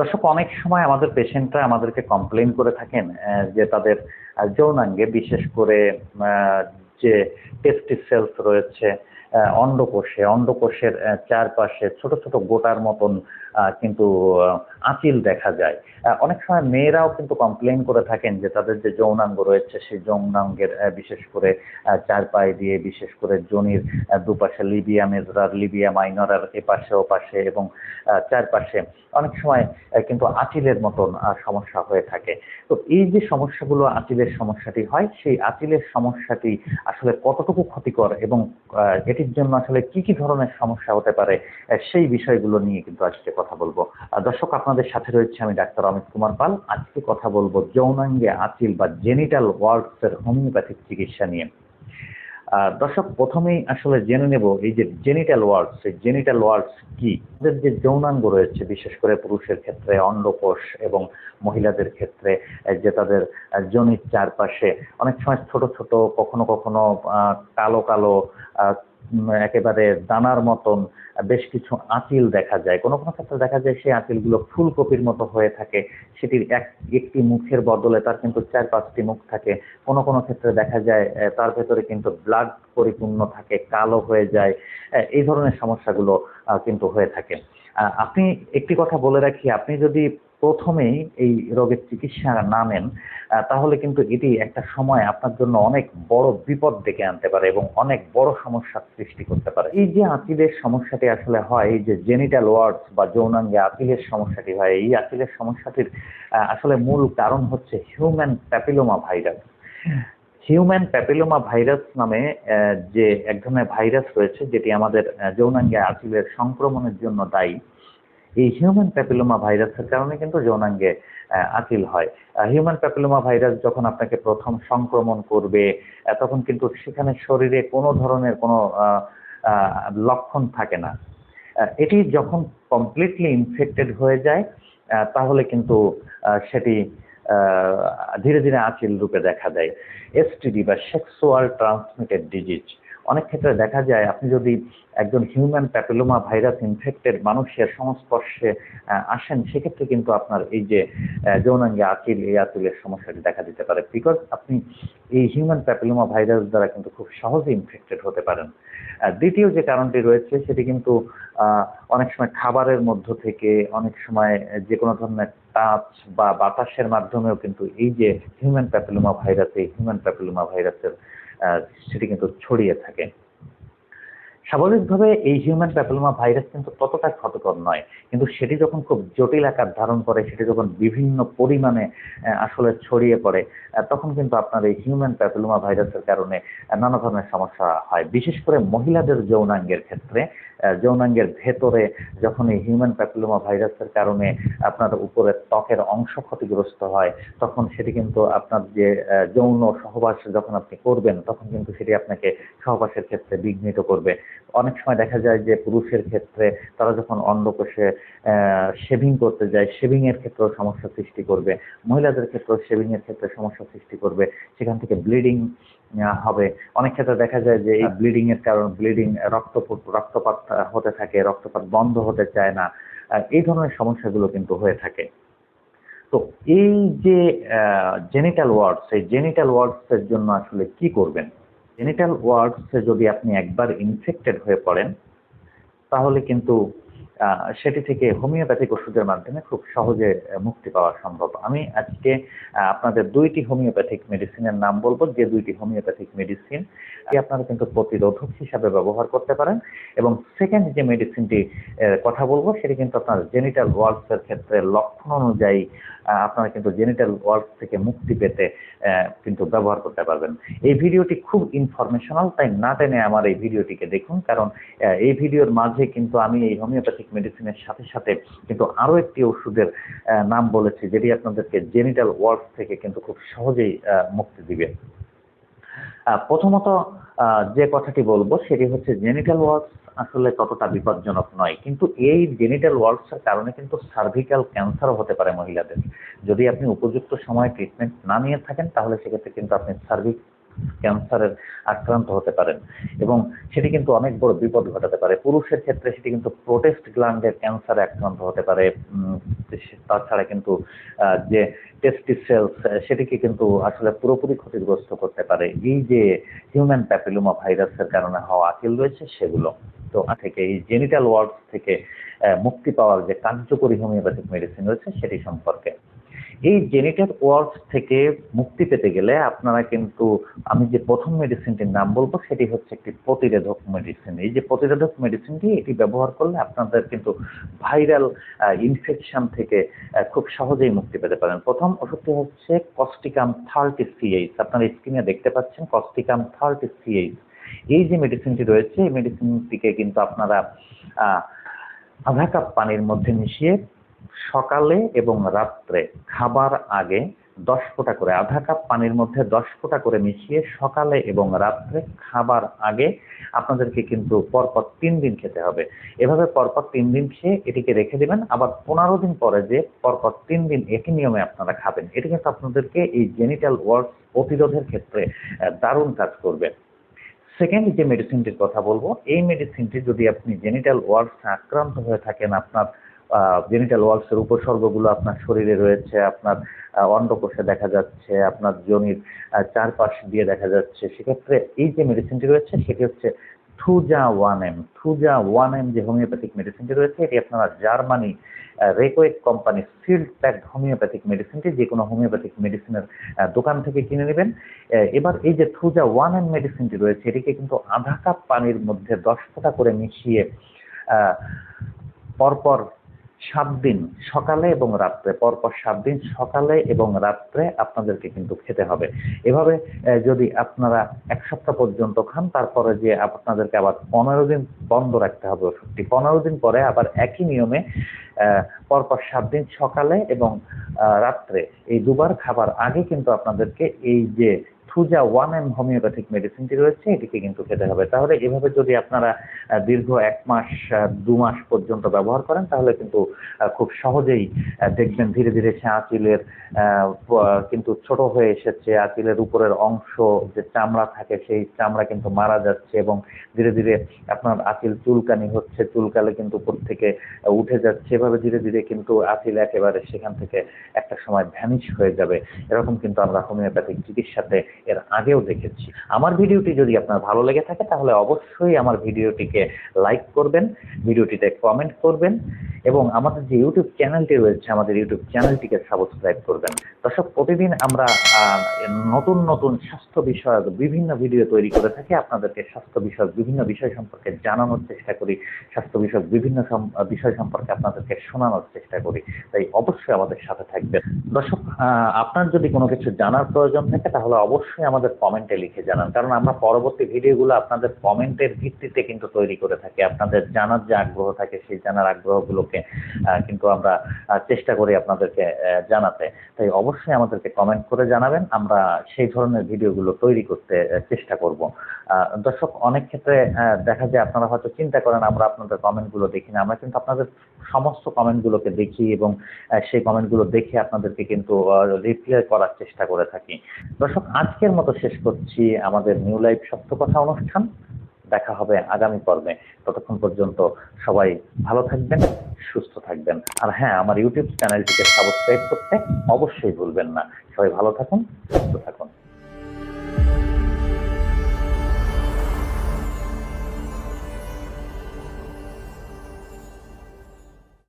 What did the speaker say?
দর্শক, অনেক সময় আমাদের পেশেন্টরা আমাদেরকে কমপ্লেন করে থাকেন যে তাদের যৌনাঙ্গে, বিশেষ করে যে টেস্টি সেলস রয়েছে অন্ডকোষে, অন্ডকোষের চারপাশে ছোট ছোট গোটার মতন কিন্তু আঁচিল দেখা যায়। অনেক সময় মেয়েরাও কিন্তু কমপ্লেন করে থাকেন যে তাদের যে যৌনাঙ্গ রয়েছে, সেই যৌনাঙ্গের বিশেষ করে চার পায়ে দিয়ে বিশেষ করে জনির দুপাশে লিবিয়া মেজরার লিবিয়া মাইনরার এপাশে ওপাশে এবং চারপাশে অনেক সময় কিন্তু আঁচিলের মতন সমস্যা হয়ে থাকে। তো এই যে সমস্যাগুলো আঁচিলের সমস্যাটি হয়, সেই আঁচিলের সমস্যাটি আসলে কতটুকু ক্ষতিকর এবং এটির জন্য আসলে কি কি ধরনের সমস্যা হতে পারে সেই বিষয়গুলো নিয়ে কিন্তু আজকে কথা বলব। দর্শক, আপনাদের সাথে রয়েছে আমি ডাক্তার অমিত কুমার পাল। আজকে কথা বলব যৌনাঙ্গে আঁচিল বা জেনিটাল ওয়ার্ডস এর হোমিওপ্যাথিক চিকিৎসা নিয়ে। দর্শক, প্রথমেই আসলে জেনে নেব এই যে জেনিটাল ওয়ার্ডস, এই জেনিটাল ওয়ার্ডস কি? আমাদের যে যৌনাঙ্গ রয়েছে, বিশেষ করে পুরুষের ক্ষেত্রে অন্ডকোষ এবং মহিলাদের ক্ষেত্রে যে তাদের যোনির চারপাশে, অনেক সময় ছোট ছোট, কখনো কখনো কালো কালো একেবারে দানার মতন বেশ কিছু আঁচিল দেখা যায়। কোনো কোনো ক্ষেত্রে দেখা যায় সেই আঁচিলগুলো ফুলকপির মতো হয়ে থাকে। সেটির এক, একটি মুখের বদলে তার কিন্তু চার পাঁচটি মুখ থাকে। কোনো কোনো ক্ষেত্রে দেখা যায় তার ভেতরে কিন্তু ব্লাড পরিপূর্ণ থাকে, কালো হয়ে যায় এই ধরনের সমস্যাগুলো কিন্তু হয়ে থাকে। আপনি একটি কথা বলে রাখি, আপনি যদি প্রথমেই এই রোগের চিকিৎসা না নেন তাহলে কিন্তু এটি একটা সময় আপনার জন্য অনেক বড় বিপদ ডেকে আনতে পারে এবং অনেক বড় সমস্যার সৃষ্টি করতে পারে। এই যে আঁচিলের সমস্যাটি আসলে হয় যে জেনিটাল ওয়ার্ডস বা যৌনাঙ্গে আঁচিলের সমস্যাটি হয়, এই আঁচিলের সমস্যাটির আসলে মূল কারণ হচ্ছে human papilloma virus human papilloma virus নামে যে এক ধরনের ভাইরাস রয়েছে, যেটি আমাদের যৌনাঙ্গে আঁচিলের সংক্রমণের জন্য দায়ী এই হিউম্যান প্যাপিলোমা ভাইরাসের কারণে কিন্তু যৌনাঙ্গে আঁচিল হয়। হিউম্যান প্যাপিলোমা ভাইরাস যখন আপনাকে প্রথম সংক্রমণ করবে তখন কিন্তু সেখানে শরীরে কোনো ধরনের কোনো লক্ষণ থাকে না। এটি যখন কমপ্লিটলি ইনফেক্টেড হয়ে যায় তাহলে কিন্তু সেটি ধীরে ধীরে আঁচিল রূপে দেখা দেয়। এসটিডি বা সেক্সুয়াল ট্রান্সমিটেড ডিজিজ অনেক ক্ষেত্রে দেখা যায় আপনি যদি একজন হিউম্যান প্যাপিলোমা ভাইরাস ইনফেক্টেড মানুষের সংস্পর্শে আসেন, সেক্ষেত্রে কিন্তু আপনার এই যে যৌনাঙ্গে আঁচিল এই আঁচিলের সমস্যাটি দেখা দিতে পারে। বিকজ আপনি এই হিউম্যান প্যাপিলোমা ভাইরাস দ্বারা কিন্তু খুব সহজে ইনফেক্টেড হতে পারেন। দ্বিতীয় যে কারণটি রয়েছে, সেটি কিন্তু অনেক সময় খাবারের মধ্য থেকে, অনেক সময় যে কোনো ধরনের টাচ বা বাতাসের মাধ্যমেও কিন্তু এই যে হিউম্যান প্যাপিলোমা ভাইরাস এই হিউম্যান প্যাপিলোমা ভাইরাসের সেটি কিন্তু ছড়িয়ে থাকে। স্বাভাবিকভাবে এই হিউম্যান প্যাপিলোমা ভাইরাস কিন্তু ততটা ক্ষতকর নয়। কিন্তু সেটি যখন খুব জটিল আকার ধারণ করে, সেটি যখন বিভিন্ন পরিমাণে আসলে ছড়িয়ে পড়ে তখন কিন্তু আপনার এই হিউম্যান প্যাপিলোমা ভাইরাসের কারণে নানা ধরনের সমস্যা হয়। বিশেষ করে মহিলাদের যৌনাঙ্গের ক্ষেত্রে যৌনাঙ্গের ভেতরে যখন এই হিউম্যান প্যাপিলোমা ভাইরাসের কারণে আপনার উপরের ত্বকের অংশ ক্ষতিগ্রস্ত হয়, তখন সেটি কিন্তু আপনার যে যৌন সহবাস যখন আপনি করবেন, তখন কিন্তু সেটি আপনাকে সহবাসের ক্ষেত্রে বিঘ্নিত করবে। অনেক সময় দেখা যায় যে পুরুষের ক্ষেত্রে তারা যখন অন্ডকোষে শেভিং করতে যায় শেভিং এর ক্ষেত্রেও সমস্যা সৃষ্টি করবে। মহিলাদের ক্ষেত্রেও শেভিং এর ক্ষেত্রে সমস্যা সৃষ্টি করবে। সেখান থেকে ব্লিডিং হবে। অনেক ক্ষেত্রে দেখা যায় যে এই ব্লিডিং এর কারণ ব্লিডিং রক্ত রক্তপাত হতে থাকে রক্তপাত বন্ধ হতে চায় না। এই ধরনের সমস্যাগুলো কিন্তু হয়ে থাকে। তো এই যে জেনিটাল ওয়ার্ডস এই জেনিটাল ওয়ার্ডস এর জন্য আসলে কি করবেন? জেনিটাল ওয়ার্ডসে যদি আপনি একবার ইনফেক্টেড হয়ে পড়েন তাহলে কিন্তু সেটি থেকে হোমিওপ্যাথিক ওষুধের মাধ্যমে খুব সহজে মুক্তি পাওয়া সম্ভব। আমি আজকে আপনাদের দুইটি হোমিওপ্যাথিক মেডিসিনের নাম বলব। যে দুইটি হোমিওপ্যাথিক মেডিসিন আপনারা কিন্তু প্রতিরোধক হিসাবে ব্যবহার করতে পারেন। এবং সেকেন্ড যে মেডিসিনটি কথা বলব, সেটি কিন্তু আপনার জেনিটাল ওয়ার্ডস এর ক্ষেত্রে লক্ষণ অনুযায়ী আপনারা কিন্তু জেনিটাল ওয়ার্ডস থেকে মুক্তি পেতে কিন্তু ব্যবহার করতে পারবেন। এই ভিডিওটি খুব ইনফরমেশনাল তাই না টেনে আমার এই ভিডিওটিকে দেখুন। কারণ এই ভিডিওর মাঝে কিন্তু আমি এই হোমিওপ্যাথিক মেডিসিনের সাথে সাথে কিন্তু আরও একটি ওষুধের নাম বলেছি, যেটি আপনাদেরকে জেনিটাল ওয়ার্ডস থেকে কিন্তু খুব সহজেই মুক্তি দিবে। প্রথমত যে কথাটি বলব সেটি হচ্ছে জেনিটাল ওয়ার্ডস আসলে ততটা বিপজ্জনক নয়। কিন্তু এই জেনিটাল ওয়ার্ডসের কারণে কিন্তু সার্ভিক্যাল ক্যান্সারও হতে পারে মহিলাদের। যদি আপনি উপযুক্ত সময়ে ট্রিটমেন্ট না নিয়ে থাকেন, তাহলে সেক্ষেত্রে কিন্তু আপনি সার্ভিক ক্যান্সারের আক্রান্ত হতে পারেন। এবং সেটি কিন্তু অনেক বড় বিপদ ঘটাতে পারে। পুরুষের ক্ষেত্রে সেটি কিন্তু প্রোটেস্ট গ্ল্যান্ডের ক্যান্সারে আক্রান্ত হতে পারে। তাছাড়া কিন্তু যে টেস্টি সেলস সেটিকে কিন্তু আসলে পুরোপুরি ক্ষতিগ্রস্ত করতে পারে। এই যে হিউম্যান প্যাপিলোমা ভাইরাসের কারণে হওয়া আকিল রয়েছে সেগুলো। তো থেকে এই জেনিটাল ওয়ার্ডস থেকে মুক্তি পাওয়ার যে কার্যকরী হোমিওপ্যাথিক মেডিসিন রয়েছে সেটি সম্পর্কে। এই জেনিটাল ওয়ার্ডস থেকে মুক্তি পেতে গেলে আপনারা কিন্তু, আমি যে প্রথম মেডিসিনটির নাম বলব, সেটি হচ্ছে একটি প্রতিরোধক মেডিসিন এই যে প্রতিরোধক মেডিসিনটি এটি ব্যবহার করলে আপনাদের কিন্তু ভাইরাল ইনফেকশন থেকে খুব সহজেই মুক্তি পেতে পারেন। প্রথম ওষুধটি হচ্ছে কস্টিকাম থার্টি সিএইচ আপনারা স্ক্রিনে দেখতে পাচ্ছেন কস্টিকাম থার্টি সিএইচ এই যে মেডিসিনটি রয়েছে, এই মেডিসিনটিকে কিন্তু আপনারা আধা কাপ পানির মধ্যে মিশিয়ে সকালে এবং রাত্রে খাবার আগে দশ ফোঁটা করে, আধা কাপ পানির মধ্যে দশ ফোঁটা করে মিশিয়ে সকালে এবং রাত্রে খাবার আগে আপনাদেরকে কিন্তু পরপর তিন দিন খেতে হবে। এভাবে পরপর তিন দিন খেয়ে এটিকে রেখে দেবেন। আবার পনেরো দিন পরে যে পরপর তিন দিন একই নিয়মে আপনারা খাবেন, এটি কিন্তু আপনাদেরকে এই জেনিটাল ওয়ার্ড প্রতিরোধের ক্ষেত্রে দারুণ কাজ করবে। সেকেন্ড যে মেডিসিনটির কথা বলব, এই মেডিসিনটি যদি আপনি জেনিটাল ওয়ার্ডস আক্রান্ত হয়ে থাকেন আপনার জেনিটাল ওয়ার্ডসের উপসর্গগুলো আপনার শরীরে রয়েছে, আপনার অন্ডকোষে দেখা যাচ্ছে, আপনার জনির চারপাশ দিয়ে দেখা যাচ্ছে। সেক্ষেত্রে এই যে মেডিসিনটি রয়েছে, সেটি হচ্ছে Thuja one M Thuja one M যে হোমিওপ্যাথিক মেডিসিনটি রয়েছে, এটি আপনারা Germany Reckeweg company sealed pack homeopathic মেডিসিনটি যে কোনো হোমিওপ্যাথিক মেডিসিনের দোকান থেকে কিনে নেবেন। এবার এই যে থুজা ওয়ান এম মেডিসিনটি রয়েছে, এটিকে কিন্তু আধা কাপ পানির মধ্যে দশ ফোঁটা করে মিশিয়ে পরপর সাত দিন সকালে এবং রাত্রে, পরপর সাত দিন সকালে এবং রাত্রে আপনাদেরকে কিন্তু খেতে হবে। এভাবে যদি আপনারা এক সপ্তাহ পর্যন্ত খান, তারপরে যে আপনাদেরকে আবার পনেরো দিন বন্ধ রাখতে হবে ওষুধটি। পনেরো দিন পরে আবার একই নিয়মে পরপর সাত দিন সকালে এবং রাত্রে এই দুবার খাবার আগে কিন্তু আপনাদেরকে এই যে থুজা ওয়ান এম হোমিওপ্যাথিক মেডিসিনটি রয়েছে, এটিকে কিন্তু খেতে হবে। তাহলে এভাবে যদি আপনারা দীর্ঘ এক মাস দু মাস পর্যন্ত ব্যবহার করেন, তাহলে কিন্তু খুব সহজেই দেখবেন ধীরে ধীরে সে আঁচিলের কিন্তু ছোট হয়ে এসেছে, আঁচিলের উপরের অংশ যে চামড়া থাকে, সেই চামড়া কিন্তু মারা যাচ্ছে এবং ধীরে ধীরে আপনার আঁচিল চুলকানি হচ্ছে, চুলকালে কিন্তু উপর থেকে উঠে যাচ্ছে। এভাবে ধীরে ধীরে কিন্তু আঁচিল একেবারে সেখান থেকে একটা সময় ভ্যানিশ হয়ে যাবে। এরকম কিন্তু আমরা হোমিওপ্যাথিক চিকিৎসাতে এর আগেও দেখেছি। আমার ভিডিওটি যদি আপনার ভালো লেগে থাকে, তাহলে অবশ্যই আমার ভিডিওটিকে লাইক করবেন, ভিডিওটিতে কমেন্ট করবেন, এবং আমাদের যে ইউটিউব চ্যানেলটি রয়েছে, আমাদের ইউটিউব চ্যানেলটিকে সাবস্ক্রাইব করবেন। দর্শক, প্রতিদিন আমরা নতুন নতুন স্বাস্থ্য বিষয়ক বিভিন্ন ভিডিও তৈরি করে থাকি। আপনাদেরকে স্বাস্থ্য বিষয়ক বিভিন্ন বিষয় সম্পর্কে জানানোর চেষ্টা করি। স্বাস্থ্য বিষয়ক বিভিন্ন বিষয় সম্পর্কে আপনাদেরকে শোনানোর চেষ্টা করি। তাই অবশ্যই আমাদের সাথে থাকবেন। দর্শক আপনার যদি কোনো কিছু জানার প্রয়োজন থাকে, তাহলে অবশ্যই আমাদের কমেন্টে লিখে জানান। কারণ আমরা পরবর্তী ভিডিওগুলো আপনাদের কমেন্টের ভিত্তিতে কিন্তু তৈরি করে থাকি। আপনাদের জানার যে আগ্রহ থাকে, সেই জানার আগ্রহগুলোকে কিন্তু আমরা চেষ্টা করি আপনাদেরকে জানাতে। তাই অবশ্যই আমাদেরকে কমেন্ট করে জানাবেন। আমরা সেই ধরনের ভিডিওগুলো তৈরি করতে চেষ্টা করব। দর্শক, অনেক ক্ষেত্রে দেখা যায় আপনারা হয়তো চিন্তা করেন, আমরা আপনাদের কমেন্টগুলো দেখি না আমরা কিন্তু আপনাদের সমস্ত কমেন্টগুলোকে দেখি এবং সেই কমেন্টগুলো দেখে আপনাদেরকে কিন্তু রিপ্লাই করার চেষ্টা করে থাকি। দর্শক আজকের মতো শেষ করছি। আমাদের নিউ লাইফ সত্য কথা অনুষ্ঠান। দেখা হবে আগামী পর্বে। ততক্ষণ পর্যন্ত সবাই ভালো থাকবেন, সুস্থ থাকবেন। আর হ্যাঁ আমার ইউটিউব চ্যানেলটিকে সাবস্ক্রাইব করতে অবশ্যই ভুলবেন না। সবাই ভালো থাকুন, সুস্থ থাকুন।